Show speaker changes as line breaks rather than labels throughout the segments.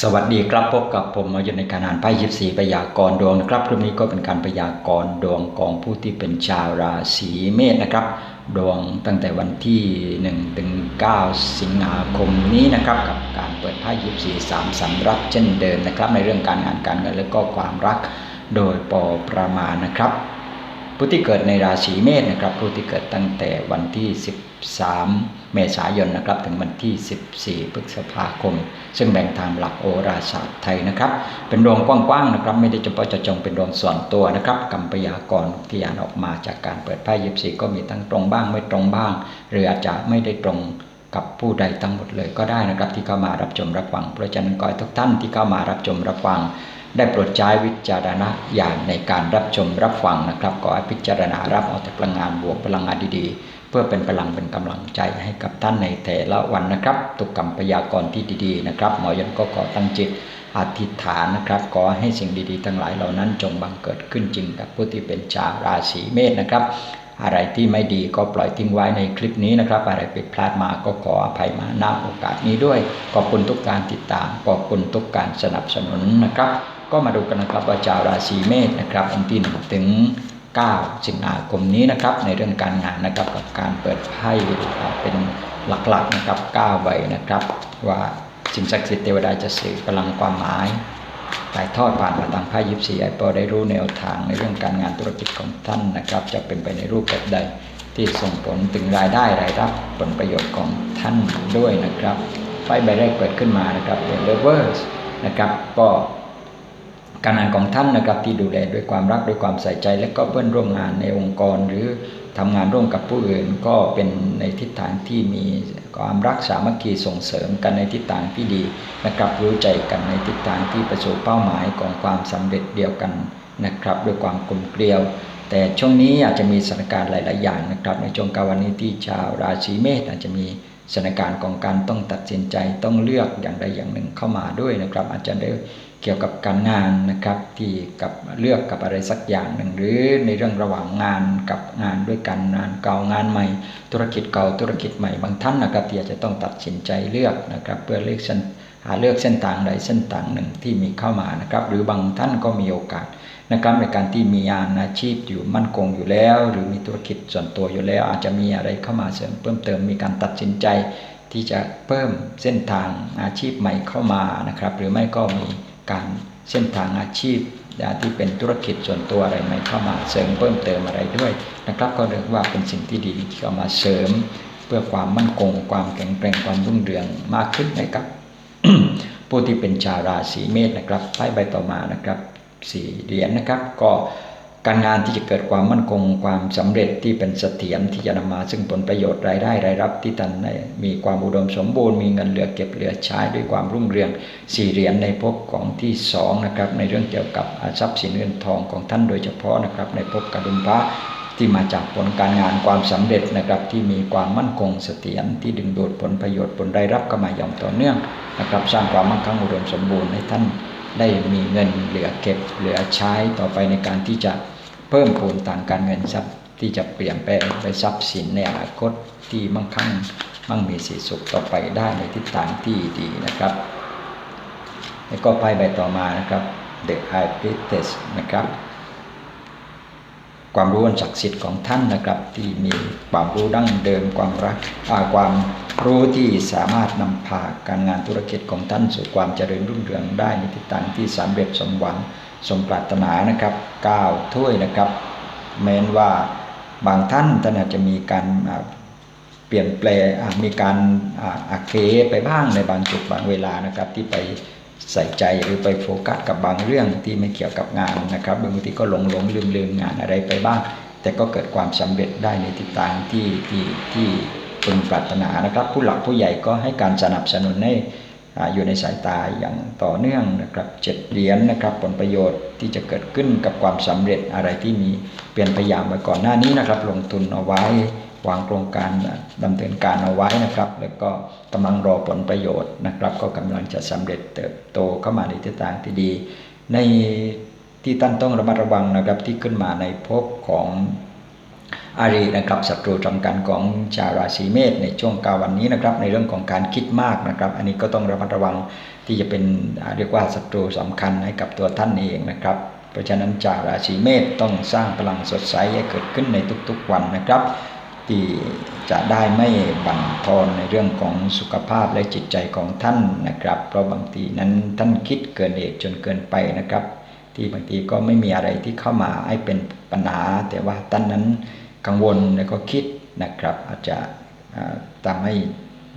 สวัสดีครับพบกับผมมาอยู่ในการอ่านไพ่ยิบสีพยากรดวงนะครับคลิปนี้ก็เป็นการพยากรดวงของผู้ที่เป็นชาวราศีเมษนะครับ ดวงตั้งแต่วันที่1ถึง9สิงหาคมนี้นะครับ กับการเปิดไพ่ยิบสีสามสำรับเช่นเดิมนะครับ ในเรื่องการงานการเงินและก็ความรักโดยปอประมาณนะครับ ผู้ที่เกิดในราศีเมษนะครับ ผู้ที่เกิดตั้งแต่วันที่ 13 เมษายนนะครับ ถึงวันที่ 14 พฤษภาคม ซึ่งแบ่งตามหลักโอราศาสตร์ไทยนะครับ เป็นดวงกว้างๆนะครับ ไม่ได้เฉพาะเจาะจงเป็นดวงส่วนตัวนะครับกำปยากรที่อ่านออกมาจากการเปิดไพ่ยิบสีก็มีทั้งตรงบ้างไม่ตรงบ้าง หรืออาจจะไม่ได้ตรงกับผู้ใดทั้งหมดเลยก็ได้นะครับ ที่เข้ามารับชมรับฟังเพราะฉะนั้นขอให้ทุกท่านที่เข้ามารับชมรับฟัง ได้โปรดใช้วิจารณญาณในการรับชมรับฟังนะครับขอให้พิจารณารับเอาแต่พลังงานบวกพลังงานดีๆ พื่อเป็นพลังเป็นกำลังใจให้กับท่านในแต่ละวันนะครับตุกกรรมพยากรณ์ที่ดีๆนะครับ หมอยันก็ขอตั้งจิตอธิษฐานนะครับขอให้สิ่งดีๆ ทั้งหลายเหล่านั้นจงบังเกิดขึ้นจริงกับผู้ที่เป็นชาวราศีเมษนะครับ อะไรที่ไม่ดีก็ปล่อยทิ้งไว้ในคลิปนี้นะครับ อะไรผิดพลาดมาก็ขออภัยมาณโอกาสนี้ด้วย ขอบคุณทุกการติดตามขอบคุณทุกการสนับสนุนนะครับ ก็มาดูกันนะครับว่าชาวราศีเมษนะครับวันที่หนึ่งถึง 9 สิงหาคมนี้นะครับ ในเรื่องการงานนะครับกับการเปิดไพ่เป็นหลักๆนะครับ9ใบนะครับ ว่าสิ่งศักดิ์สิทธิ์เทวดาจะสื่อพลังความหมายถ่ายทอดผ่านมาทางไพ่ยิปซีไอปอได้รู้แนวทางในเรื่องการงานธุรกิจของท่านนะครับ จะเป็นไปในรูปแบบใดที่ส่งผลถึงรายได้รายรับผลประโยชน์ของท่านด้วยนะครับไพ่ใบแรกเปิดขึ้นมานะครับเป็น Lovers นะครับก็ การงานของท่านนะครับที่ดูแลด้วยความรักด้วยความใส่ใจ และก็เพื่อนร่วมงานในองค์กรหรือทำงานร่วมกับผู้อื่นก็เป็นในทิศทางที่มีความรักสามัคคีส่งเสริมกันในทิศทางที่ดีนะครับรู้ใจกันในทิศทางที่ประสบเป้าหมายของความสำเร็จเดียวกันนะครับด้วยความกลมเกลียว แต่ช่วงนี้อาจจะมีสถานการณ์หลาย ๆ อย่างนะครับในช่วงกาวันนี้ที่ชาวราศีเมษอาจจะมีสถานการณ์ของการต้องตัดสินใจต้องเลือกอย่างใดอย่างหนึ่งเข้ามาด้วยนะครับ อาจจะได้ เกี่ยวกับการงานนะครับที่กับเลือกกับอะไรสักอย่างหนึ่ง หรือในเรื่องระหว่างงานกับงานด้วยกันงานเก่างานใหม่ ธุรกิจเก่าธุรกิจใหม่บางท่านนะครับที่อาจจะต้องตัดสินใจเลือกนะครับเพื่อเลือกเส้นหาเลือกเส้นทางใดเส้นทางหนึ่งที่มีเข้ามานะครับหรือบางท่านก็มีโอกาสนะครับในการที่มีงานอาชีพอยู่มั่นคงอยู่แล้ว หรือมีธุรกิจส่วนตัวอยู่แล้ว อาจจะมีอะไรเข้ามาเสริมเพิ่มเติมมีการตัดสินใจ ที่จะเพิ่มเส้นทางอาชีพใหม่เข้ามานะครับหรือไม่ก็มี การเส้นทางอาชีพที่เป็นธุรกิจส่วนตัวอะไรไหม่เข้ามาเสริมเพิ่มเติมอะไรด้วยนะครับ ก็เรียกว่าเป็นสิ่งที่ดีที่เข้ามาเสริม เพื่อความมั่นคง ความแข็งแกร่งความรุ่งเรืองมากขึ้นนะครับผู้ที่เป็นชาวราศีเมษนะครับไพ่ใบต่อมานะครับสี่เหรียญนะครับ ก็ การงานที่จะเกิดความมั่นคงความสำเร็จที่เป็นเสถียรที่จะนำมา ซึ่งผลประโยชน์รายได้รายรับที่ท่านมีความอุดมสมบูรณ์มีเงินเหลือเก็บเหลือใช้ด้วยความรุ่งเรืองสี่เหรียญในภพของที่สองนะครับในเรื่องเกี่ยวกับทรัพย์สินเงินทองของท่านโดยเฉพาะนะครับในภพกระดุมพระที่มาจากผลการงานความสำเร็จนะครับที่มีความมั่นคงเสถียรที่ดึงดูดผลประโยชน์ผลรายรับเข้ามาอย่างต่อเนื่องนะครับสร้างความมั่งคั่งอุดมสมบูรณ์ให้ท่านได้มีเงินเหลือเก็บเหลือใช้ต่อไปในการที่จะ เพิ่มพูนทางการเงินทรัพย์ที่จะเปลี่ยนแปลงไปทรัพย์สินในอนาคตที่มั่งคั่งมั่งมีสีสุขต่อไปได้ในทิศทางที่ดีนะครับ แล้วก็ไปใบต่อมานะครับ The High Priestess นะครับ ความรู้อันศักดิ์สิทธิ์ของท่านนะครับ ที่มีความรู้ดั้งเดิมความรักความรู้ที่สามารถนำพาการงานธุรกิจของท่านสู่ความเจริญรุ่งเรืองได้ในทิศทางที่สำเร็จสมหวัง สมปรารถนานะครับ9ถ้วยนะครับ แม้นว่าบางท่านท่านอาจจะมีการเปลี่ยนแปลงมีการอักเคไปบ้างในบางจุดบางเวลานะครับ ที่ไปใส่ใจหรือไปโฟกัสกับบางเรื่องที่ไม่เกี่ยวกับงานนะครับบางทีก็หลงหลงลืมลืมงานอะไรไปบ้าง แต่ก็เกิดความสำเร็จได้ในทิศทางที่ที่ที่พึงปรารถนานะครับ ผู้หลักผู้ใหญ่ก็ให้การสนับสนุนให้ อยู่ในสายตาอย่างต่อเนื่องนะครับเจ็ดเหรียญนะครับผลประโยชน์ที่จะเกิดขึ้นกับความสำเร็จอะไรที่มีเปลี่ยนพยายามไปก่อนหน้านี้นะครับ ลงทุนเอาไว้วางโครงการดำเนินการเอาไว้นะครับ แล้วก็กำลังรอผลประโยชน์นะครับ ก็กำลังจะสำเร็จเติบโตเข้ามาในทิศทางที่ดี ในที่ท่านต้องระมัดระวังนะครับที่ขึ้นมาในภพของ อารีนะครับศัตรูสำคัญของชาวราศีเมษในช่วงกาวันนี้นะครับในเรื่องของการคิดมากนะครับ อันนี้ก็ต้องระมัดระวังที่จะเป็นเรียกว่าศัตรูสำคัญให้กับตัวท่านเองนะครับเพราะฉะนั้นชาวราศีเมษต้องสร้างพลังสดใสให้เกิดขึ้นในทุกๆวันนะครับ ที่จะได้ไม่บั่นทอนในเรื่องของสุขภาพและจิตใจของท่านนะครับ เพราะบางทีนั้นท่านคิดเกินเหตุจนเกินไปนะครับ ที่บางทีก็ไม่มีอะไรที่เข้ามาให้เป็นปัญหา แต่ว่าท่านนั้น กังวลแล้วก็คิดนะครับ อาจจะทำให้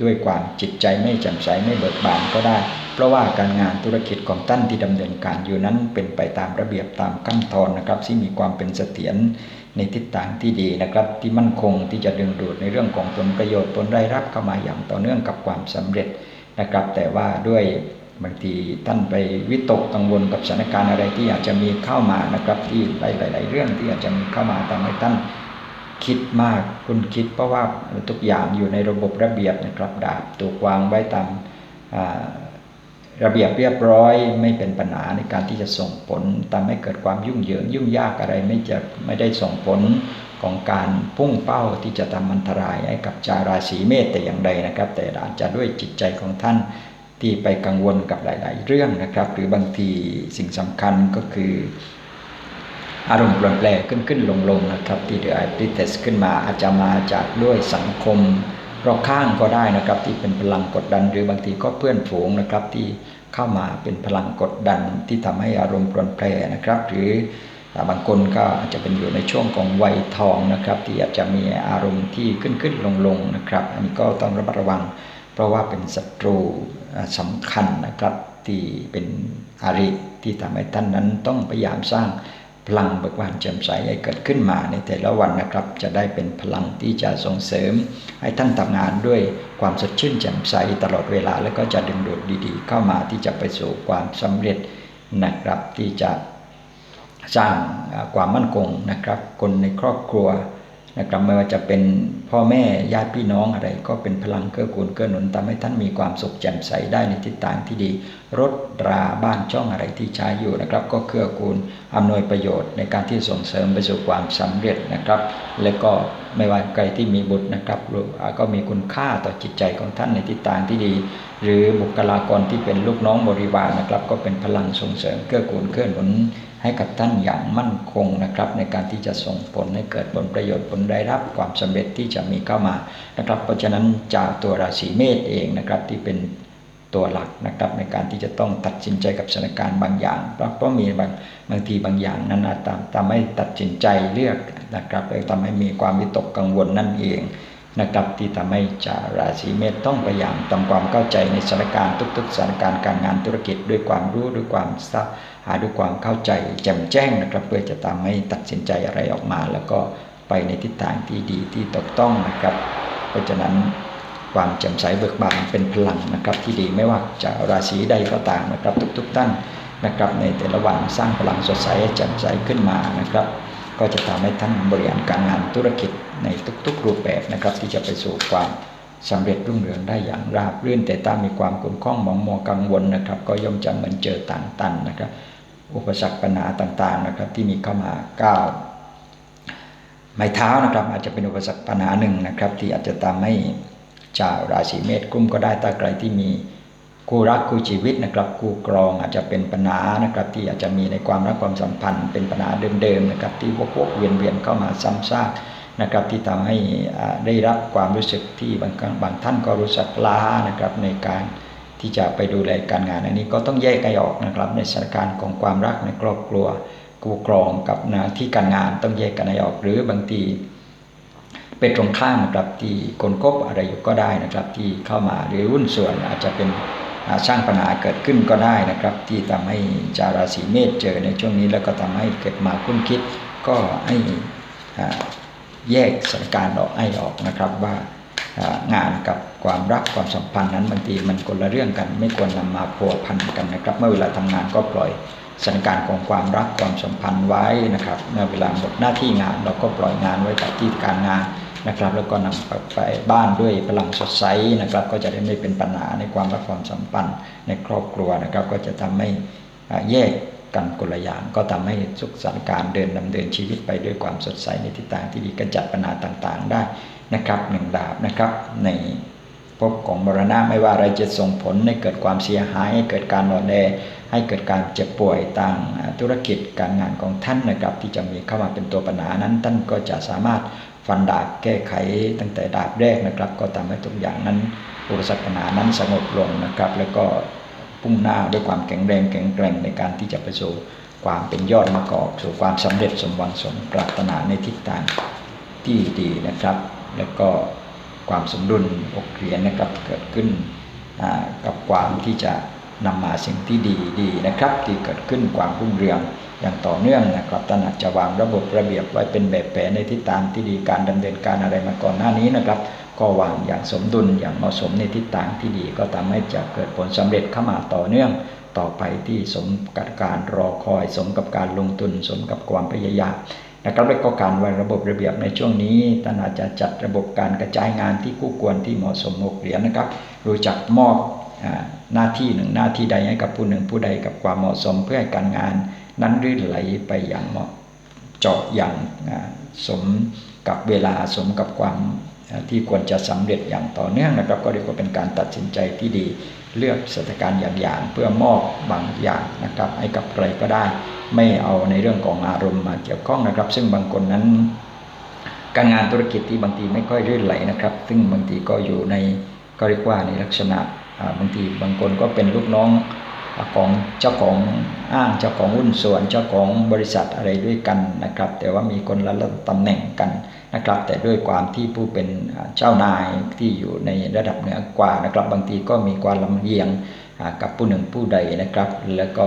ด้วยความจิตใจไม่แจ่มใสไม่เบิกบานก็ได้ เพราะว่าการงานธุรกิจของท่านที่ดำเนินการอยู่นั้นเป็นไปตามระเบียบตามขั้นตอนนะครับที่มีความเป็นเสถียรในทิศทางที่ดีนะครับ ที่มั่นคงที่จะดึงดูดในเรื่องของผลประโยชน์ผลรายรับเข้ามาอย่างต่อเนื่องกับความสำเร็จนะครับ แต่ว่าด้วยบางทีท่านไปวิตกกังวลกับสถานการณ์อะไรที่อาจจะมีเข้ามานะครับที่หลายๆเรื่องที่อาจจะมีเข้ามาทำให้ท่าน คิดมากคุณคิดเพราะว่าทุกอย่างอยู่ในระบบระเบียบนะครับดาบถูกวางไว้ตามระเบียบเรียบร้อยไม่เป็นปัญหาในการที่จะส่งผลทำให้เกิดความยุ่งเหยิงยุ่งยากอะไรไม่จะไม่ได้ส่งผลของการพุ่งเป้าที่จะทำอันตรายให้กับชาวราศีเมษแต่อย่างใดนะครับ แต่อาจจะด้วยจิตใจของท่านที่ไปกังวลกับหลาย ๆ เรื่องนะครับ หรือบางทีสิ่งสำคัญก็คือ อารมณ์เปลี่ยนแปลงขึ้นขึ้นลงลงนะครับที่เดือดที่เตสขึ้นมาอาจจะมาจากด้วยสังคมรอบข้างก็ได้นะครับ ที่เป็นพลังกดดันหรือบางทีก็เพื่อนฝูงนะครับ ที่เข้ามาเป็นพลังกดดันที่ทำให้อารมณ์เปลี่ยนแปลงนะครับ หรือบางคนก็อาจจะเป็นอยู่ในช่วงของวัยทองนะครับ ที่อาจจะมีอารมณ์ที่ขึ้นขึ้นลงลงนะครับ อันนี้ก็ต้องระมัดระวัง เพราะว่าเป็นศัตรูสำคัญนะครับที่เป็นอาริที่ทำให้ท่านนั้นต้องพยายามสร้าง พลังเบิกบานแจ่มใสให้เกิดขึ้นมาในแต่ละวันนะครับ จะได้เป็นพลังที่จะส่งเสริม ให้ท่านทำงานด้วยความสดชื่นแจ่มใสตลอดเวลา แล้วก็จะดึงดูดดีๆ เข้ามาที่จะไปสู่ความสำเร็จนะครับที่จะสร้างความมั่นคงนะครับ คนในครอบครัว นะครับไม่ว่าจะเป็นพ่อแม่ญาติพี่น้องอะไร ก็เป็นพลังเกื้อกูลเกื้อหนุนทำให้ท่านมีความสุขแจ่มใสได้ในทิศทางที่ดี รถราบ้านช่องอะไรที่ใช้อยู่นะครับ ก็เกื้อกูลอำนวยประโยชน์ในการที่ส่งเสริมไปสู่ความสำเร็จนะครับ และก็ไม่ว่าใครที่มีบุตรนะครับก็มีคุณค่าต่อจิตใจของท่านในทิศทางที่ดี หรือบุคลากรที่เป็นลูกน้องบริวารนะครับ ก็เป็นพลังส่งเสริมเกื้อกูลเกื้อหนุน ให้กับท่านอย่างมั่นคงนะครับ ในการที่จะส่งผลให้เกิดผลประโยชน์ผลได้รับความสำเร็จที่จะมีเข้ามานะครับ เพราะฉะนั้นจากตัวราศีเมษเองนะครับที่เป็นตัวหลักนะครับในการที่จะต้องตัดสินใจกับสถานการณ์บางอย่างเพราะเพราะมีบางบางทีบางอย่างนั้นอาจทำทำให้ตัดสินใจเลือกนะครับเลยทำให้มีความวิตกกังวลนั่นเองนะครับที่ทำให้ชาวราศีเมษต้องพยายามทำความเข้าใจในสถานการณ์ทุก ๆสถานการณ์การงานธุรกิจด้วยความรู้ด้วยความทราบ หาด้วยความเข้าใจแจ่มแจ้งนะครับ เพื่อจะทำให้ตัดสินใจอะไรออกมา แล้วก็ไปในทิศทางที่ดีที่ถูกต้องนะครับ เพราะฉะนั้นความแจ่มใสเบิกบานเป็นพลังนะครับ ที่ดีไม่ว่าจะราศีใดก็ตามนะครับ ทุกๆท่านนะครับ ในแต่ละวันสร้างพลังสดใสแจ่มใสขึ้นมานะครับ ก็จะทำให้ท่านบริหารการงานธุรกิจในทุกๆ รูปแบบนะครับ ที่จะไปสู่ความสำเร็จรุ่งเรืองได้อย่างราบรื่นแต่ถ้ามีความขุ่นข้องหมองมัวกังวลนะครับ ก็ย่อมจะเหมือนเจอต่างตันนะครับ อุปสรรคปัญหาต่างๆนะครับ ที่มีเข้ามาก้าวไม้เท้านะครับ อาจจะเป็นอุปสรรคปัญหาหนึ่งนะครับ ที่อาจจะทำให้ชาวราศีเมษกุ้มก็ได้ถ้าใครที่มีคู่รักคู่ชีวิตนะครับคู่ครองอาจจะเป็นปัญหานะครับ ที่อาจจะมีในความรักความสัมพันธ์ เป็นปัญหาเดิมๆนะครับ ที่วกๆเวียนๆเข้ามาซ้ำซากนะครับ ที่ทำให้ได้รับความรู้สึกที่บางบางท่านก็รู้สึกล้านะครับในการ ที่จะไปดูแลการงานอันนี้ก็ต้องแยกกันออกนะครับ ในสถานการณ์ของความรักในครอบครัวกูกรองกับหน้าที่การงานต้องแยกกันออก หรือบางทีเป็นตรงข้ามนะครับที่คนคบอะไรอยู่ก็ได้นะครับ ที่เข้ามาหรือหุ้นส่วนอาจจะเป็นสร้างปัญหาเกิดขึ้นก็ได้นะครับ ที่ทำให้จาราศีเมษเจอในช่วงนี้แล้วก็ทำให้เกิดมาคุ้นคิดก็ให้แยกสถานการณ์ออกให้ออกนะครับว่า งานกับความรักความสัมพันธ์นั้นบางทีมันคนละเรื่องกัน ไม่ควรนำมาพัวพันกันนะครับ เมื่อเวลาทำงานก็ปล่อยสถานการณ์ของความรักความสัมพันธ์ไว้นะครับเมื่อเวลาหมดหน้าที่งาน เราก็ปล่อยงานไว้กับที่การงานนะครับ แล้วก็นำไปบ้านด้วยพลังสดใสนะครับ ก็จะได้ไม่เป็นปัญหาในความรักความสัมพันธ์ในครอบครัวนะครับ ก็จะทำให้แยกกันคนลอย่างก็ทำให้สุขสันต์การเดินดำเนินชีวิตไปด้วยความสดใสในทิศทางที่ดีกระจัดปัญหาต่าง ๆ ได้ นะครับหนึ่งดาบนะครับในภพของมรณะไม่ว่าอะไรจะส่งผลให้เกิดความเสียหายให้เกิดการนอนแอให้เกิดการเจ็บป่วยต่างธุรกิจการงานของท่านนะครับ ที่จะมีเข้ามาเป็นตัวปัญหานั้น ท่านก็จะสามารถฟันดาบแก้ไขตั้งแต่ดาบแรกนะครับ ก็ทำให้ทุกอย่างนั้นอุปสรรคปัญหานั้นสงบลงนะครับ แล้วก็พุ่งหน้าด้วยความแข็งแรงแข็งแกร่งในการที่จะไปสู่ความเป็นยอดมะกอกสู่ความสำเร็จสมหวังสมปรารถนาในทิศทางที่ดีนะครับ แล้วก็ความสมดุลอกเหรียญนะครับเกิดขึ้นกับความที่จะนำมาสิ่งที่ดีดีนะครับ ที่เกิดขึ้นความรุ่งเรืองอย่างต่อเนื่องนะครับท่านอาจจะวางระบบระเบียบไว้เป็นแบบแผนในทิศทางที่ดีการดำเนินการอะไรมาก่อนหน้านี้นะครับ ก็วางอย่างสมดุลอย่างเหมาะสมในทิศทางที่ดี ก็ทำให้จะเกิดผลสำเร็จเข้ามาต่อเนื่อง ต่อไปที่สมกับการรอคอย สมกับการลงทุน สมกับความพยายาม นะครับและก็การวางระบบระเบียบในช่วงนี้ท่านอาจจะจัดระบบการกระจายงานที่คู่ควรที่เหมาะสมหกเหรียญนะครับ รู้จักมอบหน้าที่หนึ่งหน้าที่ใดให้กับผู้หนึ่งผู้ใดกับความเหมาะสมเพื่อให้การงาน นั้นรื่นไหลไปอย่างเหมาะเจาะอย่างสมกับเวลาสมกับความที่ควรจะสำเร็จอย่างต่อเนื่องนะครับ ก็เรียกว่าเป็นการตัดสินใจที่ดี เลือกสถานการณ์อย่างๆเพื่อมอบบางอย่างนะครับให้กับใครก็ได้ ไม่เอาในเรื่องของอารมณ์มาเกี่ยวข้องนะครับ ซึ่งบางคนนั้น การงานธุรกิจที่บางทีไม่ค่อยรื่นไหลนะครับ ซึ่งบางทีก็อยู่ในก็เรียกว่าในลักษณะบางทีบางคนก็เป็นลูกน้องของเจ้าของอ้างเจ้าของหุ้นส่วนเจ้าของบริษัทอะไรด้วยกันนะครับ แต่ว่ามีคนละตำแหน่งกัน นะครับ แต่ด้วยความที่ผู้เป็นเจ้านายที่อยู่ในระดับเหนือกว่านะครับ บางทีก็มีความลำเอียงกับผู้หนึ่งผู้ใดนะครับ แล้วก็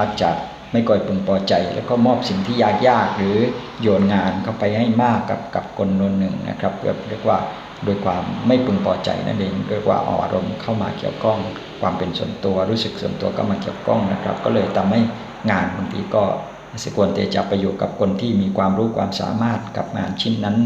มักจะไม่ก่อยพึงพอใจ แล้วก็มอบสิ่งที่ยากๆหรือโยนงานเข้าไปให้มากกับกับคนนนหนึ่งนะครับเรียกว่าโดยความไม่พึงพอใจนั่นเองเรียกว่าอารมณ์เข้ามาเกี่ยวข้อง ความเป็นส่วนตัวรู้สึกส่วนตัวก็มาเกี่ยวข้องนะครับ ก็เลยทำให้งานบางทีก็ สควรเตจะไปอยู่กับคนที่มีความรู้ความสามารถกับงานชิ้นนั้น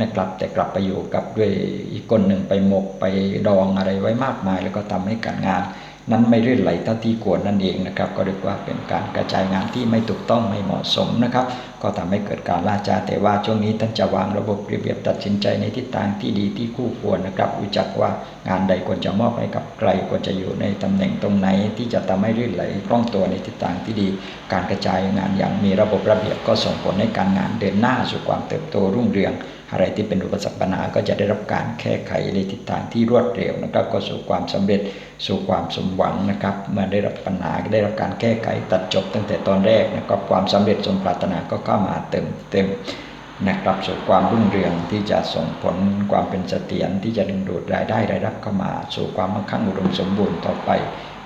นะครับแต่กลับไปอยู่กับด้วยอีกคนหนึ่งไปหมกไปดองอะไรไว้มากมาย แล้วก็ทำให้การงาน นั้นไม่รื่นไหลเท่าที่ควรนั่นเองนะครับก็เรียกว่าเป็นการกระจายงานที่ไม่ถูกต้องไม่เหมาะสมนะครับ ก็ทำให้เกิดการล่าจาแต่ว่าช่วงนี้ท่านจะวางระบบระเบียบตัดสินใจในทิศทางที่ดีที่คู่ควรนะครับรู้จักว่างานใดควรจะมอบให้กับใครควรจะอยู่ในตำแหน่งตรงไหน ที่จะทำให้รื่นไหลคล่องตัวในทิศทางที่ดี การกระจายงานอย่างมีระบบระเบียบก็ส่งผลให้การงานเดินหน้าสู่ความเติบโตรุ่งเรือง อะไรที่เป็นอุปสรรคปัญหาก็จะได้รับการแก้ไขในทิศทางที่รวดเร็วนะครับ ก็สู่ความสำเร็จสู่ความสมหวังนะครับ เมื่อได้รับปัญหาได้รับการแก้ไขตัดจบตั้งแต่ตอนแรกนะครับความสำเร็จสมปรารถนาก็เข้ามาเติมเต็มนะครับสู่ความรุ่งเรืองที่จะส่งผลความเป็นเสถียรที่จะดึงดูดรายได้รายรับเข้ามา สู่ความมั่งคั่งอุดมสมบูรณ์ต่อไป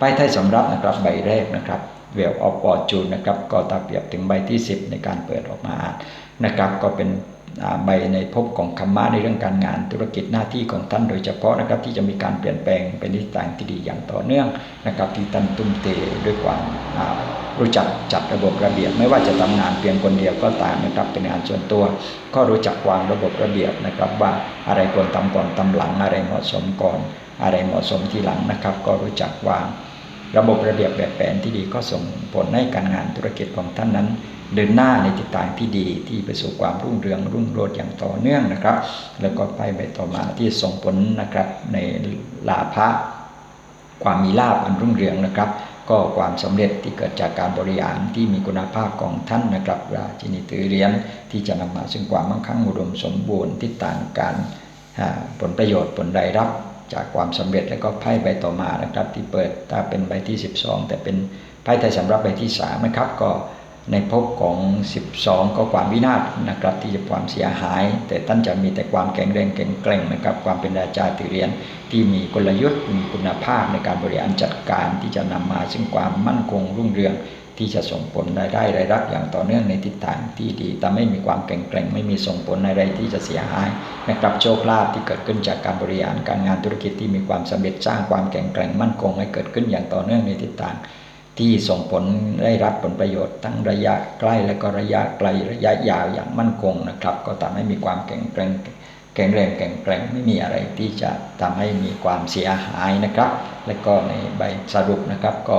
ป้ายไทยสำรับนะครับใบแรกนะครับเวลออฟปอร์จูนนะครับก็ตาเปรียบถึงใบที่ 10 ในการเปิดออกมานะครับก็เป็น ใบในภพของคัมมาในเรื่องการงานธุรกิจหน้าที่ของท่านโดยเฉพาะนะครับที่จะมีการเปลี่ยนแปลงเป็นนิสัยที่ดีอย่างต่อเนื่องนะครับที่ท่านตุ้มเตด้วยความรู้จักจัดระบบระเบียบ ไม่ว่าจะทำงานเพียงคนเดียวก็ตามนะครับเป็นงานส่วนตัว ก็รู้จักวางระบบระเบียบนะครับว่าอะไรควรทำก่อนทำหลังอะไรเหมาะสมก่อน อะไรเหมาะสมที่หลังนะครับ ก็รู้จักวาง ระบบระเบียบแบบแผนที่ดีก็ส่งผลให้การงานธุรกิจของท่านนั้น เดินหน้าในทิศทางที่ดีที่ไปสู่ความรุ่งเรืองรุ่งโรจน์อย่างต่อเนื่องนะครับ แล้วก็ไปไปต่อมาที่ส่งผลนะครับในลาภะความมีลาภอันรุ่งเรืองนะครับ ก็ความสำเร็จที่เกิดจากการบริหารที่มีคุณภาพของท่านนะครับราชินีถือเรียญที่จะนำมาซึ่งความมั่งคั่งอุดมสมบูรณ์ทิศทางการผลประโยชน์ผลได้รับ จากความสำเร็จแล้วก็ไพ่ใบต่อมานะครับ ที่เปิดถ้าเป็นใบที่ 12 แต่เป็นไพ่ไทยสำรับใบที่3นะครับก็ในภพของ 12 ก็ความวินาศนะครับที่จะความเสียหาย แต่ท่านจะมีแต่ความแข็งแรงแข็งแกร่งนะครับ ความเป็นอาจาย์ติเรียนที่มีกลยุทธ์มีคุณภาพในการบริหารจัดการที่จะนำมาซึ่งความมั่นคงรุ่งเรือง ที่จะส่งผลรายได้รายรับอย่างต่อเนื่องในทิศทางที่ดี แต่ไม่มีความแข็งแกร่งไม่มีส่งผลอะไรที่จะเสียหายนะครับโชคลาภที่เกิดขึ้นจากการบริหารการงานธุรกิจที่มีความสำเร็จสร้างความแข็งแกร่งมั่นคงให้เกิดขึ้นอย่างต่อเนื่องในทิศทางที่ส่งผลได้รับผลประโยชน์ทั้งระยะใกล้และก็ระยะไกลระยะยาวอย่างมั่นคงนะครับ ก็ทำให้มีความแข็งแกร่งแข็งแรงแข็งแกร่งไม่มีอะไรที่จะทำให้มีความเสียหายนะครับ และก็ในใบสรุปนะครับก็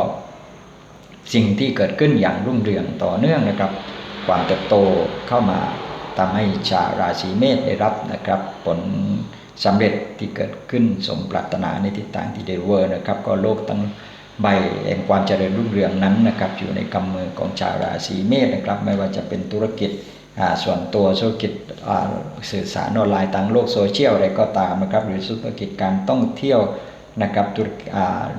สิ่งที่เกิดขึ้นอย่างรุ่งเรืองต่อเนื่องนะครับ ความเติบโตเข้ามาทำให้ชาวราศีเมษได้รับนะครับ ผลสำเร็จที่เกิดขึ้นสมปรารถนาในทิศทางที่เดเวอร์นะครับ ก็โลกตั้งใบแห่งความเจริญรุ่งเรืองนั้นนะครับ อยู่ในกำมือของชาวราศีเมษนะครับ ไม่ว่าจะเป็นธุรกิจส่วนตัวธุรกิจสื่อสารออนไลน์ทางโลกโซเชียลอะไรก็ตามนะครับ หรือธุรกิจการท่องเที่ยว นะครับ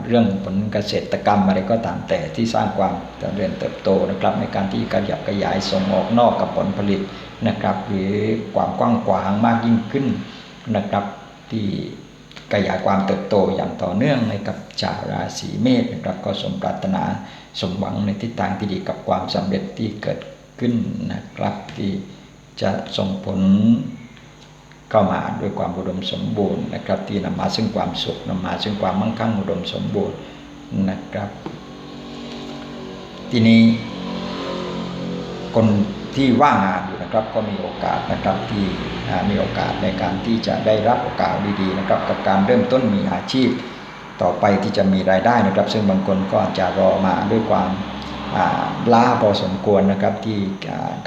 เรื่องผลเกษตรกรรมอะไรก็ตามแต่ที่สร้างความเจริญเติบโตนะครับ ในการที่กระยับขยายส่งออกนอกกับผลผลิตนะครับ หรือความกว้างขวางมากยิ่งขึ้นนะครับที่ขยายความเติบโตอย่างต่อเนื่องในกับชาวราศีเมษนะครับก็สมปรารถนาสมหวังในทิศทางที่ดีกับความสำเร็จที่เกิดขึ้นนะครับที่จะส่งผล เข้ามาด้วยความอุดมสมบูรณ์นะครับ ที่นำมาซึ่งความสุขนำมาซึ่งความมั่งคั่งอุดมสมบูรณ์นะครับ ทีนี้ คนที่ว่างงานอยู่นะครับ ก็มีโอกาสนะครับที่มีโอกาสในการที่จะได้รับโอกาสดีๆนะครับ กับการเริ่มต้นมีอาชีพต่อไปที่จะมีรายได้นะครับ ซึ่งบางคนก็อาจจะรอมาด้วยความ ล้าพอสมควรนะครับที่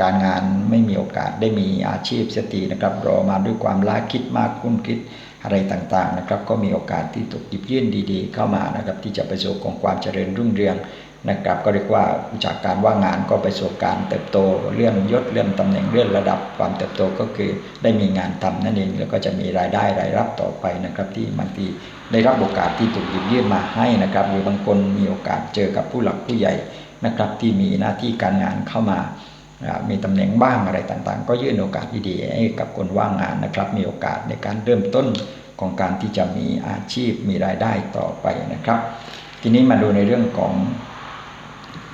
การงานไม่มีโอกาสได้มีอาชีพสตินะครับรอมาด้วยความล้าคิดมากคุ้นคิดอะไรต่างๆนะครับ ก็มีโอกาสที่ถูกหยิบยื่นดีๆ เข้ามานะครับที่จะไปสู่ของความเจริญรุ่งเรืองนะครับก็เรียกว่าจากการว่างงานก็ไปสู่การเติบโตเลื่อนยศเลื่อนตำแหน่งเลื่อนระดับความเติบโตก็คือได้มีงานทำนั่นเองแล้วก็จะมีรายได้รายรับต่อไปนะครับที่บางทีได้รับโอกาสที่ถูกหยิบยื่นมาให้นะครับหรือบางคนมีโอกาสเจอกับผู้หลักผู้ใหญ่ นะครับที่มีหน้าที่การงานเข้ามามีตำแหน่งบ้างอะไรต่างๆ ก็ยื่นโอกาสดีๆให้กับคนว่างงานนะครับ มีโอกาสในการเริ่มต้นของการที่จะมีอาชีพมีรายได้ต่อไปนะครับ ทีนี้มาดูในเรื่องของ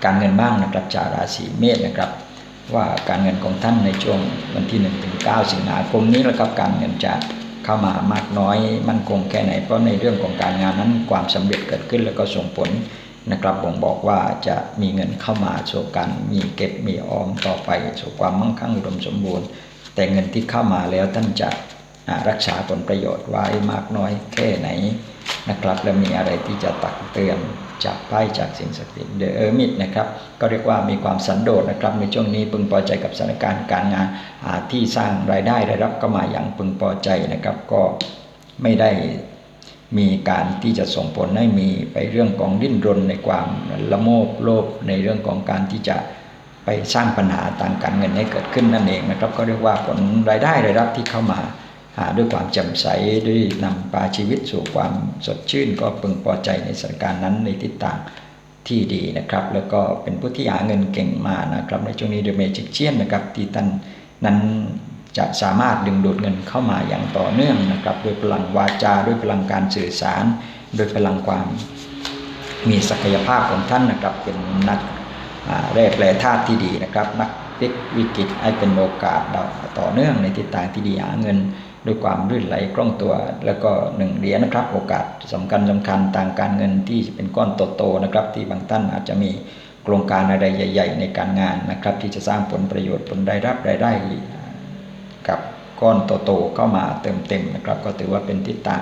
การเงินบ้างนะครับจากราศีเมษนะครับ ว่าการเงินของท่านในช่วงวันที่1ถึง9สิงหาคมนี้แล้วครับการเงินจะเข้ามามากน้อยมั่นคงแค่ไหนเพราะในเรื่องของการงานนั้นความสำเร็จเกิดขึ้นแล้วก็ส่งผล นะครับผมบอกว่าจะมีเงินเข้ามาสู่การมีเก็บมีออมต่อไปสู่ความมั่งคั่งอุดมสมบูรณ์ แต่เงินที่เข้ามาแล้วท่านจะรักษาผลประโยชน์ไว้มากน้อยแค่ไหนนะครับและมีอะไรที่จะตักเตือนจากไพ่จากสิ่งศักดิ์สิทธิ์เดอร์มิดนะครับก็เรียกว่ามีความสันโดษนะครับในช่วงนี้พึงพอใจกับสถานการณ์การงานที่สร้างรายได้ได้รับก็มาอย่างพึงพอใจนะครับก็ไม่ได้ มีการที่จะส่งผลให้มีไปเรื่องของดิ้นรนในความละโมบโลภในเรื่องของการที่จะไปสร้างปัญหาทางการเงินให้เกิดขึ้นนั่นเองนะครับ ก็เรียกว่าผลรายได้รายรับที่เข้ามาหาด้วยความจำใสด้วยนำพาชีวิตสู่ความสดชื่น ก็พึงพอใจในสถานการณ์นั้นในทิศทางที่ดีนะครับ แล้วก็เป็นผู้ที่หาเงินเก่งมานะครับ ในช่วงนี้เดเมจิกเชียนนะครับที่ท่านนั้น จะสามารถดึงดูดเงินเข้ามาอย่างต่อเนื่องนะครับด้วยพลังวาจาด้วยพลังการสื่อสารด้วยพลังความมีศักยภาพของท่านนะครับเป็นนักแร่แปลธาตุที่ดีนะครับ นักพลิกวิกฤตให้เป็นโอกาสต่อเนื่องในทิศทางที่ดีหาเงินด้วยความรื่นไหลคล่องตัว แล้วก็หนึ่งเหรียญนะครับ โอกาสสำคัญสำคัญทางการเงินที่เป็นก้อนโตๆนะครับ ที่บางท่านอาจจะมีโครงการอะไรใหญ่ ๆ ในการงานนะครับ ที่จะสร้างผลประโยชน์ผลได้รับรายได้ ก้อนโตๆเข้ามาเติมเต็มนะครับ ก็ถือว่าเป็นทิศทาง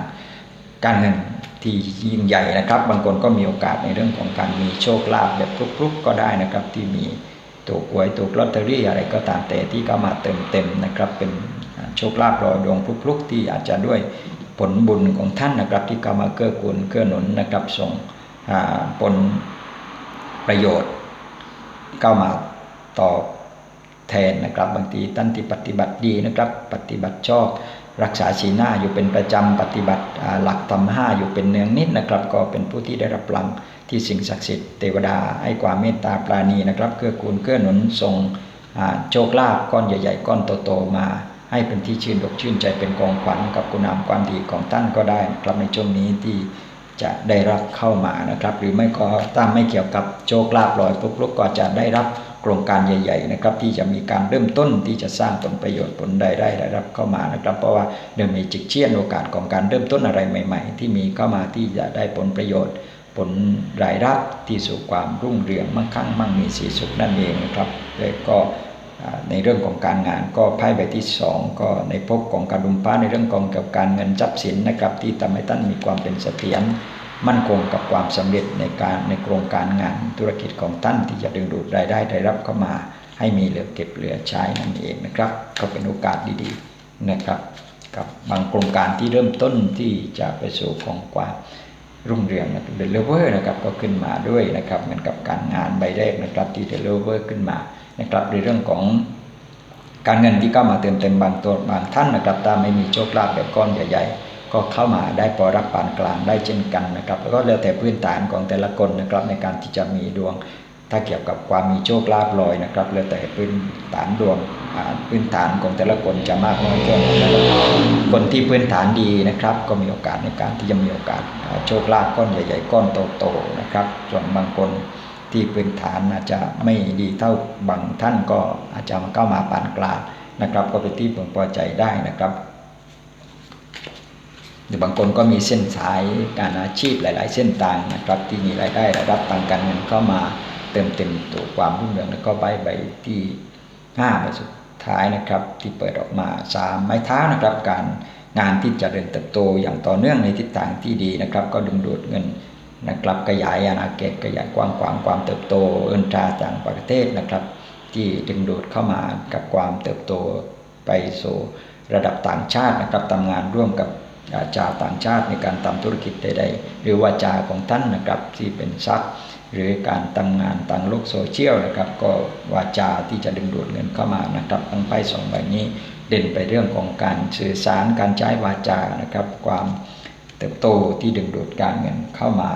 การเงินที่ยิ่งใหญ่นะครับ บางคนก็มีโอกาสในเรื่องของการมีโชคลาภแบบฟลุกๆก็ได้นะครับที่มีถูกหวยถูกลอตเตอรี่อะไรก็ตามแต่ที่เข้ามาเติมเต็มนะครับ เป็นโชคลาภรอดวงพลุกๆ ที่อาจจะด้วยผลบุญของท่านนะครับ ที่เข้ามาเกื้อกูลเกื้อหนุนนะครับส่งผลประโยชน์เข้ามาต่อ แทนนะครับ บางทีท่านที่ปฏิบัติดีนะครับ ปฏิบัติชอบรักษาศีลหน้าอยู่เป็นประจำปฏิบัติหลักธรรมห้าอยู่เป็นเนืองนิดนะครับ ก็เป็นผู้ที่ได้รับพลังที่สิ่งศักดิ์สิทธิ์เทวดาให้ความเมตตาปราณีนะครับเกื้อกูลเกื้อหนุนทรงโชคลาภก้อนใหญ่ ๆ ก้อนโตๆมาให้เป็นที่ชื่นอกชื่นใจเป็นกองขวัญกับคุณามความดีของท่านก็ได้ครับในช่วงนี้ที่จะได้รับเข้ามานะครับ หรือไม่ก็ตามไม่เกี่ยวกับโชคลาภลอยปุ๊กลุกก็จะได้รับ โครงการใหญ่ๆนะครับที่จะมีการเริ่มต้นที่จะสร้างผลประโยชน์ผลใดได้ได้รับเข้ามานะครับ เพราะว่าเดิมมีจิกเชียนโอกาสของการเริ่มต้นอะไรใหม่ ๆ ที่มีเข้ามาที่จะได้ผลประโยชน์ ผลรายรับที่สู่ความรุ่งเรืองมั่งคั่งมั่งมีสีสุขนั่นเองนะครับแล้วก็ในเรื่องของการงานก็ไพ่ใบที่ 2 ก็ในพบของการดุมพ้าในเรื่องของเกี่ยวกับการเงินทรัพย์สินนะครับที่ทำให้ท่านมีความเป็นเสถียร มั่นคงกับความสำเร็จในการในโครงการงานธุรกิจของท่านที่จะดึงดูดรายได้ได้รับเข้ามา ให้มีเหลือเก็บเหลือใช้นั่นเองนะครับ ก็เป็นโอกาสดีๆนะครับ กับบางโครงการที่เริ่มต้นที่จะไปสู่ของความรุ่งเรืองนะเดลเวอร์นะครับก็ขึ้นมาด้วยนะครับเหมือนกับการงานใบแรกนะครับที่เดลเวอร์ขึ้นมานะครับในเรื่องของการเงินที่เข้ามาเติมเต็มบางตัวบางท่านนะครับถ้าไม่มีโชคลาภแบบก้อนใหญ่ ๆ ก็เข้ามาได้พอรับปานกลางได้เช่นกันนะครับแล้วก็แล้วแต่พื้นฐานของแต่ละคนนะครับในการที่จะมีดวง ถ้าเกี่ยวกับความมีโชคลาภลอยนะครับแล้วแต่พื้นฐานดวงพื้นฐานของแต่ละคนจะมากน้อยแค่ไหนนคนที่พื้นฐานดีนะครับ ก็มีโอกาสในการที่จะมีโอกาสโชคลาภก้อนใหญ่ ๆ ก้อนโตๆนะครับ ส่วนบางคนที่พื้นฐานอาจจะไม่ดีเท่าบางท่านก็อาจจะมาเข้ามาปานกลางนะครับ ก็เป็นที่พึงพอใจได้นะครับ รือบางคนก็มีเส้นสายการอาชีพหลาย ๆ เส้นทางนะครับ ที่มีรายได้ระดับทางการเงินเข้ามาเติมเต็มตัวความรุ่งเรืองแล้วก็ใบใบที่5ใบสุดท้ายนะครับที่เปิดออกมาสามไม้เท้านะครับ การงานที่จเจริญเติบโตอย่างต่อเนื่องในทิศทางที่ดีนะครับ ก็ดึงดูดเงินนะครับขยายอาณาเขตขยายกว้างขวางความเติบโตเอินตราต่างประเทศนะครับ ที่ดึงดูดเข้ามากับความเติบโตไปสู่ระดับต่างชาตินะครับทำงานร่วมกับ อาจาต่างชาติในการทำธุรกิจใดๆ หรือวาจาของท่านนะครับที่เป็นทรัพย์ หรือการทำงานทางโลกโซเชียลนะครับ ก็วาจาที่จะดึงดูดเงินเข้ามานะครับทั้งไพ่สองใบนี้เด่นไปเรื่องของการสื่อสารการใช้วาจานะครับ ความเติบโตที่ดึงดูดการเงินเข้ามา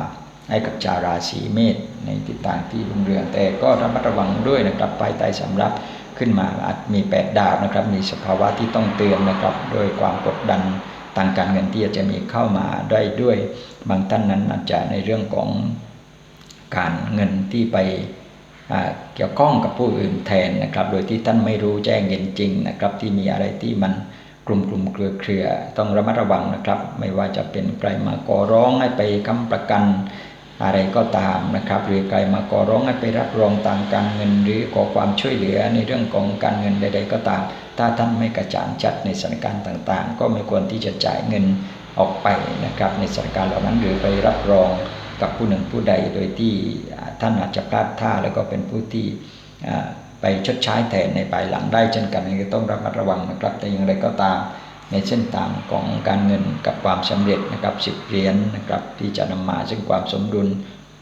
ให้กับชาวราศีเมษในทิศทางที่รุ่งเรืองแต่ก็ระมัดระวังด้วยนะครับไปไต่สำรับขึ้นมาอาจมีแปดดาวนะครับ มีสภาวะที่ต้องเตือนนะครับด้วยความกดดัน ทางการเงินที่อาจจะมีเข้ามาได้ด้วยบางท่านนั้นอาจจะในเรื่องของการเงินที่ไปเกี่ยวข้องกับผู้อื่นแทนนะครับ โดยที่ท่านไม่รู้แจ้งเงินจริงนะครับ ที่มีอะไรที่มันกลุ่มกลุ่มเครือเครือต้องระมัดระวังนะครับ ไม่ว่าจะเป็นใครมาขอร้องให้ไปค้ำประกัน อะไรก็ตามนะครับ หรือใครมาขอร้องให้ไปรับรองทางการเงินหรือขอความช่วยเหลือในเรื่องของการเงินใด ๆ ก็ตาม ถ้าท่านไม่กระจ่างชัดในสถานการณ์ต่างๆ ก็ไม่ควรที่จะจ่ายเงินออกไปนะครับ ในสถานการณ์เหล่านั้นหรือไปรับรองกับผู้หนึ่งผู้ใดโดยที่ท่านอาจจะพลาดท่าแล้วก็เป็นผู้ที่ไปชดใช้แทนในภายหลังได้เช่นกันนี่ก็ต้องระมัดระวังนะครับแต่อย่างไรก็ตาม ในเส้นทางของการเงินกับความสำเร็จนะครับสิบเหรียญนะครับที่จะนำมาซึ่งความสมดุล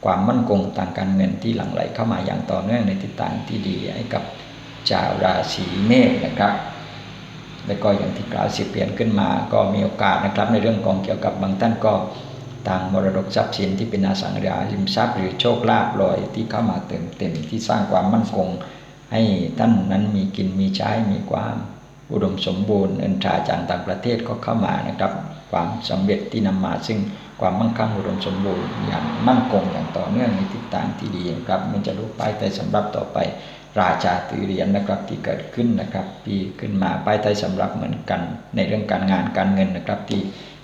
ความมั่นคงทางการเงินที่หลั่งไหลเข้ามาอย่างต่อเนื่องในทิศทางที่ดีให้กับชาวราศีเมษนะครับแล้วก็อย่างที่กล่าวสิบเหรียญขึ้นมาก็มีโอกาสนะครับ ในเรื่องของเกี่ยวกับบางท่านก็ทางมรดกทรัพย์สินที่เป็นอสังหาริมทรัพย์หรือโชคลาภลอยที่เข้ามาเติมเต็มที่สร้างความมั่นคง ให้ท่านนั้นมีกินมีใช้มีความ อุดมสมบูรณ์เงินตราจากต่างประเทศก็เข้ามานะครับ ความสำเร็จที่นำมาซึ่งความมั่งคั่งอุดมสมบูรณ์อย่างมั่นคงอย่างต่อเนื่องในทิศทางที่ดีนะครับ มันจะรู้ไปแต่สำหรับต่อไปราชาถือเหรียญนะครับที่เกิดขึ้นนะครับปีขึ้นมาป้ายใต้สำรับเหมือนกัน ในเรื่องการงานการเงินนะครับ ที่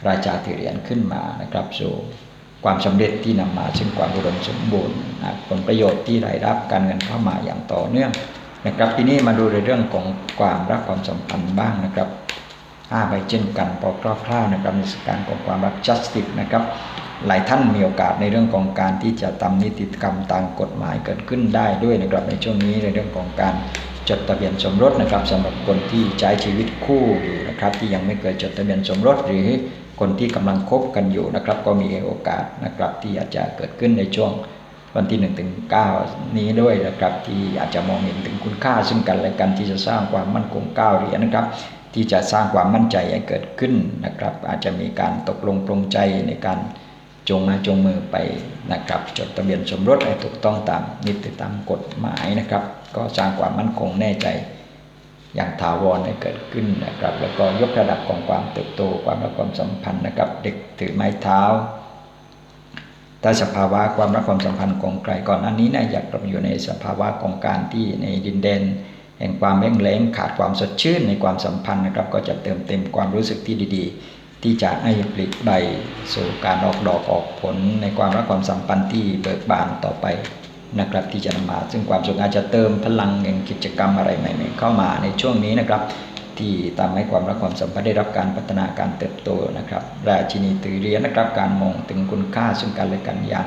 ราชาถือเหรียญขึ้นมานะครับสู่ความสำเร็จที่นำมาซึ่งความอุดมสมบูรณ์ผลประโยชน์ที่ได้รับการเงินเข้ามาอย่างต่อเนื่อง นะครับทีนี้มาดูในเรื่องของความรักความสัมพันธ์บ้างนะครับห้าใบเช่นกันพอคร่าวๆนะครับในสถานการของความรัก justice นะครับหลายท่านมีโอกาสในเรื่องของการที่จะทำนิติกรรมตามกฎหมายเกิดขึ้นได้ด้วยนะครับในช่วงนี้ในเรื่องของการจดทะเบียนสมรสนะครับสำหรับคนที่ใช้ชีวิตคู่อยู่นะครับที่ยังไม่เคยจดทะเบียนสมรสหรือคนที่กำลังคบกันอยู่นะครับก็มีโอกาสนะครับที่อาจจะเกิดขึ้นในช่วง วันที่1ถึง9นี้ด้วยนะครับ ที่อาจจะมองเห็นถึงคุณค่าซึ่งกันและกันที่จะสร้างความมั่นคงก้าวเหรียญนะครับ ที่จะสร้างความมั่นใจให้เกิดขึ้นนะครับ อาจจะมีการตกลงปลงใจในการจงมาจงมือไปนะครับจดทะเบียนสมรสให้ถูกต้องตามนิติตามกฎหมายนะครับ ก็สร้างความมั่นคงแน่ใจอย่างถาวรให้เกิดขึ้นนะครับ แล้วก็ยกระดับของความเติบโตความรักความสัมพันธ์นะครับ เด็กถือไม้เท้า ถ้าสภาวะความรักความสัมพันธ์ของใครก่อนอันนี้นะอยากกลับอยู่ในสภาวะของการที่ในดินแดนแห่งความแห้งแล้งขาดความสดชื่นในความสัมพันธ์นะครับ ก็จะเติมเต็มความรู้สึกที่ดีๆ ที่จะให้ปลีกใบสู่การออกดอกออกผลในความรักความสัมพันธ์ที่เบิกบานต่อไปนะครับที่จะนำมา ซึ่งความสุขอาจจะเติมพลังแห่งกิจกรรมอะไรใหม่ ๆ เข้ามาในช่วงนี้นะครับ ที่ทำให้ความรักความสัมพันธ์ได้รับการพัฒนาการเติบโตนะครับราชินีตือเรียนนะครับการมองถึงคุณค่าซึ่งกันและกันอย่าง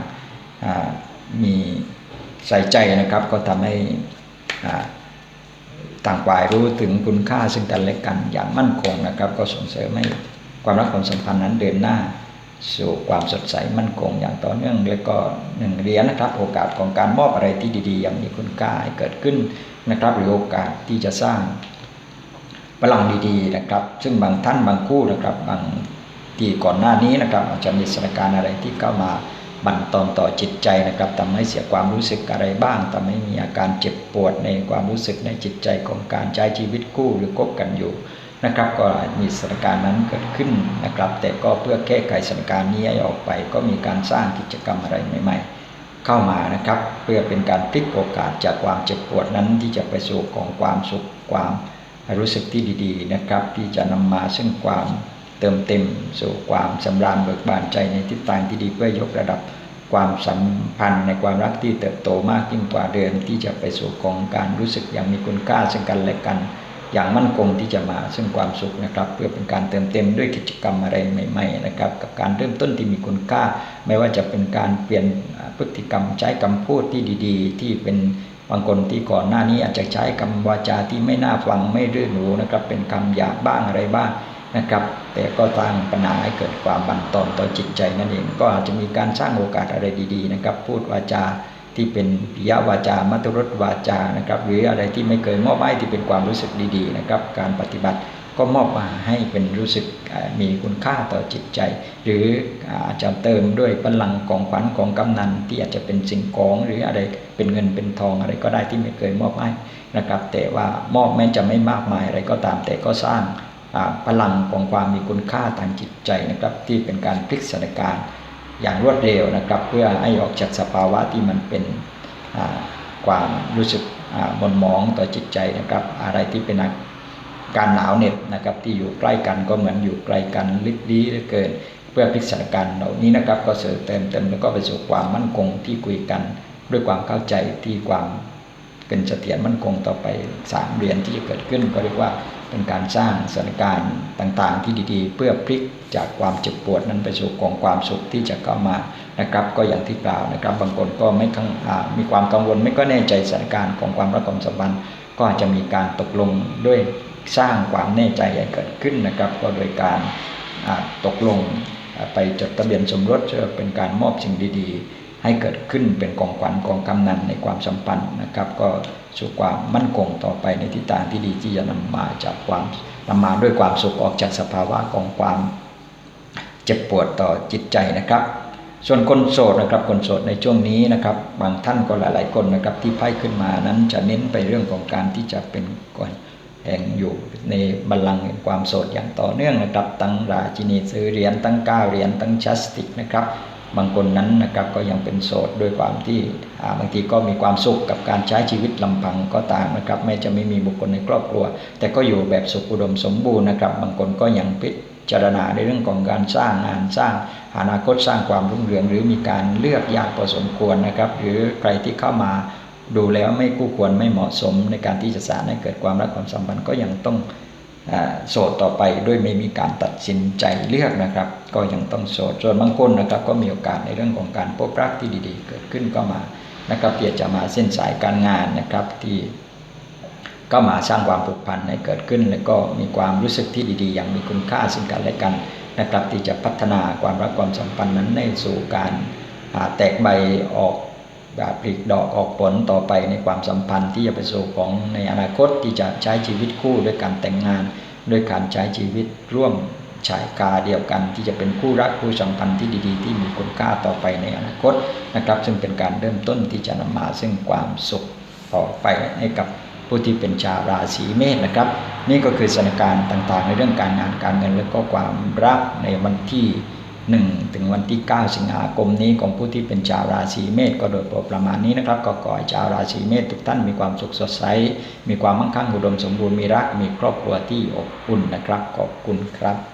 มีใส่ใจนะครับ ก็ทำให้ต่างฝ่ายรู้ถึงคุณค่าซึ่งกันและกันอย่างมั่นคงนะครับ ก็ส่งเสริมให้ความรักความสัมพันธ์นั้นเดินหน้าสู่ความสดใสมั่นคงอย่างต่อเนื่องแล้วก็หนึ่งเรียนนะครับ โอกาสของการมอบอะไรที่ดีๆอย่างมีคุณค่าให้เกิดขึ้นนะครับ หรือโอกาสที่จะสร้าง พลังดีๆนะครับ ซึ่งบางท่านบางคู่นะครับบางที่ก่อนหน้านี้นะครับ อาจจะมีสถานการณ์อะไรที่เข้ามาบั่นตอนต่อจิตใจนะครับทำให้เสียความรู้สึกอะไรบ้างทำให้มีอาการเจ็บปวดในความรู้สึกในจิตใจของการใช้ชีวิตคู่หรือคบกันอยู่นะครับ ก็มีสถานการณ์นั้นเกิดขึ้นนะครับ แต่ก็เพื่อแก้ไขสถานการณ์นี้ให้ออกไป ก็มีการสร้างกิจกรรมอะไรใหม่ ๆ เข้ามานะครับ เพื่อเป็นการพลิกโอกาสจากความเจ็บปวดนั้นที่จะไปสู่ของความสุขความ รู้สึกที่ดีๆนะครับ ที่จะนำมาซึ่งความเติมเต็มสู่ความสำราญเบิกบานใจในทิศทางที่ดีเพื่อยกระดับความสัมพันธ์ในความรักที่เติบโตมากยิ่งกว่าเดิมที่จะไปสู่ของการรู้สึกอย่างมีคุณค่าซึ่งกันและกัน อย่างมั่นคงที่จะมาซึ่งความสุขนะครับ เพื่อเป็นการเติมเต็มด้วยกิจกรรมอะไรใหม่ ๆ นะครับ กับการเริ่มต้นที่มีคุณค่า ไม่ว่าจะเป็นการเปลี่ยนพฤติกรรมใช้คำพูดที่ดี ๆ ที่เป็นางคนที่ก่อนหน้านี้อาจจะใช้คำวาจาที่ไม่น่าฟังไม่รื่นหูนะครับ เป็นคำหยาบบ้างอะไรบ้างนะครับ แต่ก็สร้างปัญหาให้เกิดความบั่นทอนต่อจิตใจนั่นเอง ก็อาจจะมีการสร้างโอกาสอะไรดี ๆ นะครับ พูดวาจาที่เป็นปิยวาจา มัตุรสวาจานะครับ หรืออะไรที่ไม่เคยมอบให้ที่เป็นความรู้สึกดี ๆ นะครับ การปฏิบัติ ก็มอบมาให้เป็นรู้สึกมีคุณค่าต่อจิตใจ หรืออาจจะเติมด้วยพลังของขวัญของกำนันที่อาจจะเป็นสิ่งของหรืออะไรเป็นเงินเป็นทองอะไรก็ได้ที่ไม่เคยมอบให้นะครับ แต่ว่ามอบแม้จะไม่มากมายอะไรก็ตามแต่ก็สร้างพลังของความมีคุณค่าทางจิตใจนะครับ ที่เป็นการพลิกสถานการณ์อย่างรวดเร็วนะครับ เพื่อให้ออกจากสภาวะที่มันเป็นความรู้สึกมนมองต่อจิตใจนะครับ อะไรที่เป็น การหนาวเหน็บนะครับที่อยู่ใกล้กันก็เหมือนอยู่ไกลกันลิบลี้เหลือเกิน เพื่อพลิกสถานการณ์เหล่านี้นะครับ ก็เสริมเติมเต็มแล้วก็ไปสู่ความมั่นคงที่คุยกัน ด้วยความเข้าใจที่ความเป็นเสถียรมั่นคงต่อไปสามเรียนที่จะเกิดขึ้น ก็เรียกว่าเป็นการสร้างสถานการณ์ต่างๆ ที่ดีๆ เพื่อพลิกจากความเจ็บปวดนั้นไปสู่ของความสุขที่จะเข้ามานะครับ ก็อย่างที่กล่าวนะครับ บางคนก็ไม่มีความกังวลไม่ก็แน่ใจสถานการณ์ของความรักความสัมพันธ์ก็อาจจะมีการตกลงด้วย สร้างความแน่ใจให้เกิดขึ้นนะครับ ก็โดยการตกลงไปจดทะเบียนสมรสเป็นการมอบสิ่งดีๆ ให้เกิดขึ้นเป็นกองขวัญกองกำนันในความสัมพันธ์นะครับ ก็สู่ความมั่นคงต่อไปในทิศทางที่ดีที่จะนำมาจากความนำมาด้วยความสุขออกจากสภาวะของความเจ็บปวดต่อจิตใจนะครับ ส่วนคนโสดนะครับคนโสดในช่วงนี้นะครับ บางท่านก็หลาย ๆ คนนะครับที่ไพ่ขึ้นมานั้นจะเน้นไปเรื่องของการที่จะเป็นก่อน แห่งอยู่ในบัลลังก์แห่งความโสดอย่างต่อเนื่องนะครับ ตั้งราชินีซื้อเหรียญตั้งก้าเหรียญตั้งชัสติกนะครับบางคนนั้นนะครับก็ยังเป็นโสดด้วยความที่บางทีก็มีความสุขกับการใช้ชีวิตลำพังก็ตามนะครับแม้จะไม่มีบุคคลในครอบครัว แต่ก็อยู่แบบสุขอุดมสมบูรณ์นะครับ บางคนก็ยังพิจารณาในเรื่องของการสร้างงานสร้างอนาคตสร้างความรุ่งเรือง หรือมีการเลือกยากพอสมควรนะครับ หรือใครที่เข้ามา ดูแล้วไม่คู่ควรไม่เหมาะสมในการที่จะสร้างให้เกิดความรักความสัมพันธ์ก็ยังต้องโสดต่อไปด้วยไม่มีการตัดสินใจเลือกนะครับ ก็ยังต้องโสดส่วนบางคนนะครับ ก็มีโอกาสในเรื่องของการพบรักที่ดีๆ เกิดขึ้นก็มานะครับเพียจะมาเส้นสายการงานนะครับที่ก็มาสร้างความผูกพันให้เกิดขึ้น แล้วก็มีความรู้สึกที่ดีๆ อย่างมีคุณค่าซึ่งกันและกันนะครับ ที่จะพัฒนาความรักความสัมพันธ์นั้นในสู่การแตกใบออก ผลิดอกออกผลต่อไปในความสัมพันธ์ที่จะไปสู่ของในอนาคตที่จะใช้ชีวิตคู่ด้วยการแต่งงานด้วยการใช้ชีวิตร่วมชายกาเดียวกันที่จะเป็นคู่รักคู่สัมพันธ์ที่ดีๆ ที่มีคุณค่าต่อไปในอนาคตนะครับ ซึ่งเป็นการเริ่มต้นที่จะนำมาซึ่งความสุขต่อไปให้กับผู้ที่เป็นชาวราศีเมษนะครับ นี่ก็คือสถานการณ์ต่างๆ ในเรื่องการงานการเงินและก็ความรักในวันที่ 1 ถึงวันที่ 9 สิงหาคมนี้ของผู้ที่เป็นชาวราศีเมษก็โดยประมาณนี้นะครับ ก็ขอให้ชาวราศีเมษทุกท่านมีความสุขสดใส มีความมั่งคั่งอุดมสมบูรณ์มีรัก มีครอบครัวที่อบอุ่นนะครับ ขอบคุณครับ